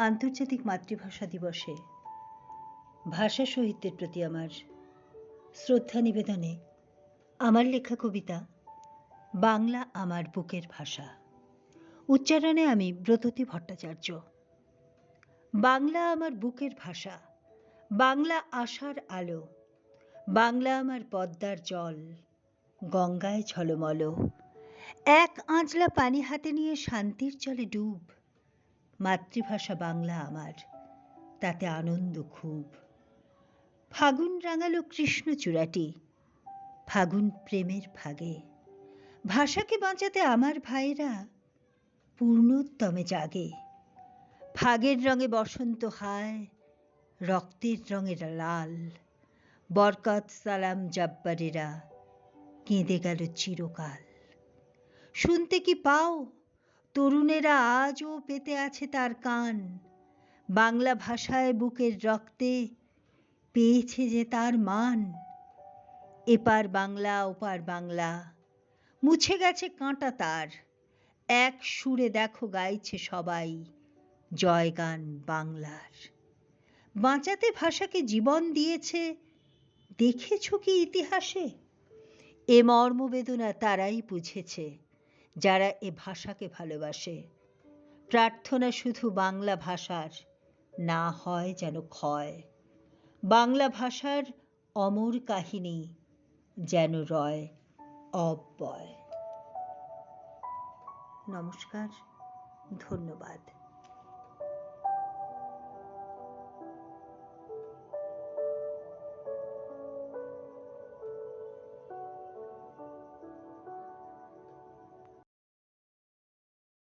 আন্তর্জাতিক মাতৃভাষা দিবসে। ভাষা শহীদদের প্রতি আমার শ্রদ্ধা নিবেদনে আমার লেখা কবিতা, বাংলা আমার বুকের ভাষা। উচ্চারণে আমি ব্রততী ভট্টাচার্য। বাংলা আমার বুকের ভাষা, বাংলা আশার আলো, বাংলা আমার পদ্মার জল, গঙ্গায় ঝলমল। এক আঁচলা পানি হাতে নিয়ে শান্তির জলে ডুব মাতৃভাষা বাংলা আমার, তাতে আনন্দ খুব। ফাগুন রাঙালো কৃষ্ণ চূড়াটি, ফাগুন প্রেমের ভাগে ভাষাকে বাঁচাতে আমার ভাইয়েরা পূর্ণোত্তমে জাগে। ফাগের রঙে বসন্ত হায়, রক্তের রঙের লাল। বরকত সালাম জব্বারেরা, কেঁদে গেল চিরকাল। শুনতে কি পাও তরুণেরা আজও পেতে আছে তার কান। বাংলা ভাষায় বুকের রক্তে পেয়েছে যে তার মান। এপার বাংলা, ওপার বাংলা। মুছে গেছে কাঁটা তার। এক সুরে দেখো গাইছে সবাই জয়গান বাংলার। বাঁচাতে ভাষাকে জীবন দিয়েছে, দেখেছ কি ইতিহাসে? এ মর্মবেদনা তারাই বুঝেছে। যারা এ ভাষাকে ভালোবাসে। প্রার্থনা শুধু বাংলা ভাষার না হয় যেন ক্ষয়। বাংলা ভাষার অমর কাহিনী যেন রয় অব্যয়। নমস্কার, ধন্যবাদ।